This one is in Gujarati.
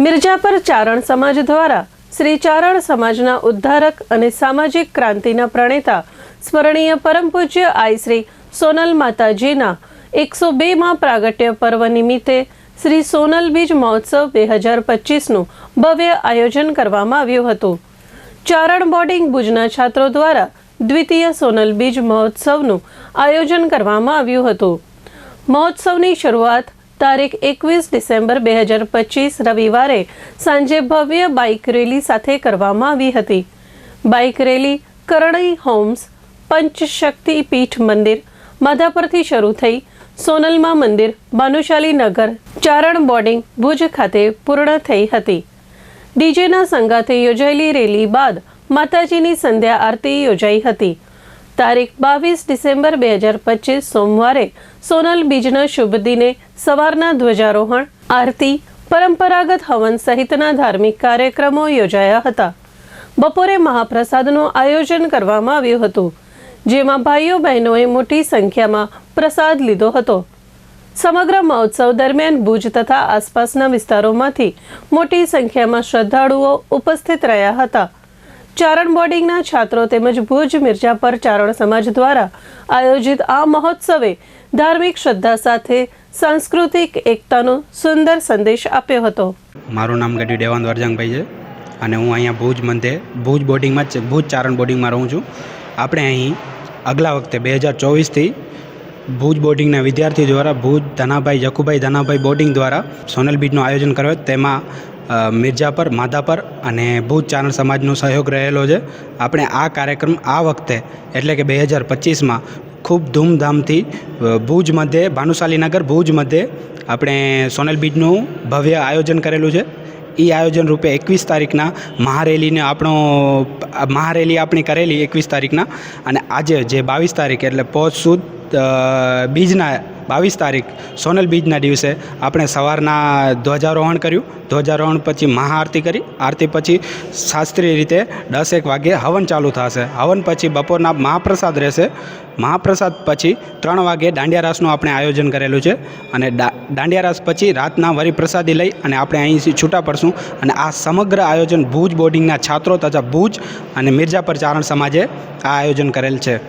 મિર્જાપર ચારણ સમાજ દ્વારા શ્રી ચારણ સમાજના ઉદ્ધારક અને સામાજિક ક્રાંતિના પ્રણેતા સ્મરણીય પરમ પૂજ્ય આઈ શ્રી સોનલ માતાજીના એકસો બેમાં પ્રાગટ્ય પર્વ નિમિત્તે શ્રી સોનલ બીજ મહોત્સવ બે હજાર પચીસનું ભવ્ય આયોજન કરવામાં આવ્યું હતું. ચારણ બોર્ડિંગ ભુજના છાત્રો દ્વારા દ્વિતીય સોનલ બીજ મહોત્સવનું આયોજન કરવામાં આવ્યું હતું. મહોત્સવની શરૂઆત તારીખ એકવીસ ડિસેમ્બર બે હજાર પચીસ રવિવારે સાંજે ભવ્ય બાઇક રેલી સાથે કરવામાં આવી હતી. બાઇક રેલી કરણઈ હોમ્સ, પંચશક્તિ પીઠ મંદિર, માધાપરથી શરૂ થઈ સોનલમા મંદિર, ભાનુશાલી નગર, ચારણ બોર્ડિંગ, ભુજ ખાતે પૂર્ણ થઈ હતી. ડીજેના સંગાથે યોજાયેલી રેલી બાદ માતાજીની સંધ્યા આરતી યોજાઈ હતી. તારીખ બાવીસ ડિસેમ્બર બે હજાર પચીસ સોમવારે સોનલ બીજના શુભ દિને સવારના ધ્વજારોહણ, આરતી, પરંપરાગત હવન સહિતના ધાર્મિક કાર્યક્રમો યોજાયા હતા. બપોરે મહાપ્રસાદનું આયોજન કરવામાં આવ્યું હતું, જેમાં ભાઈઓ બહેનોએ મોટી સંખ્યામાં પ્રસાદ લીધો હતો. સમગ્ર મહોત્સવ દરમિયાન ભુજ તથા આસપાસના વિસ્તારોમાંથી મોટી સંખ્યામાં શ્રદ્ધાળુઓ ઉપસ્થિત રહ્યા હતા. ચારણ બોર્ડિંગના છાત્રો તેમજ ભુજ મિર્જાપર ચારણ સમાજ દ્વારા આયોજિત આ મહોત્સવે ધાર્મિક શ્રદ્ધા સાથે સાંસ્કૃતિક એકતાનો સુંદર સંદેશ આપ્યો હતો. મારું નામ ગઢવી દેવાન વરજંગભાઈ છે અને હું અહીંયા ભુજ મંદે ભુજ બોર્ડિંગમાં જ, ભુજ ચારણ બોર્ડિંગમાં રહું છું. આપણે અહીં અગલા વખતે બે હજાર ચોવીસથી ભુજ બોર્ડિંગના વિદ્યાર્થી દ્વારા ભુજ ધનાભાઈ જખુભાઈ ધનાભાઈ બોર્ડિંગ દ્વારા સોનલ બીજનું આયોજન કર્યું તેમાં મિર્જાપર માધાપર અને ભુજ ચારણ સમાજનો સહયોગ રહેલો છે. આપણે આ કાર્યક્રમ આ વખતે, એટલે કે બે હજાર પચીસમાં ખૂબ ધૂમધામથી ભુજ મધ્યે, ભાનુશાલીનગર ભુજ મધ્યે આપણે સોનલ બીજનું ભવ્ય આયોજન કરેલું છે. એ આયોજન રૂપે એકવીસ તારીખના મહારેલીને આપણો મહારેલી આપણી કરેલી એકવીસ તારીખના. અને આજે જે બાવીસ તારીખ, એટલે પોચ સુદ બીજના બાવીસ તારીખ, સોનલ બીજના દિવસે આપણે સવારના ધ્વજારોહણ કર્યું. ધ્વજારોહણ પછી મહાઆરતી કરી. આરતી પછી શાસ્ત્રીય રીતે દસ એક વાગે હવન ચાલુ થશે. હવન પછી બપોરના મહાપ્રસાદ રહેશે. મહાપ્રસાદ પછી ત્રણ વાગે દાંડિયા રાસનું આપણે આયોજન કરેલું છે. અને દાંડિયા રાસ પછી રાતના વરી પ્રસાદી લઈ અને આપણે અહીંથી છૂટા પડશું. અને આ સમગ્ર આયોજન ભુજ બોર્ડિંગના છાત્રો તથા ભુજ અને મિર્જાપર ચારણ સમાજે આ આયોજન કરેલ છે.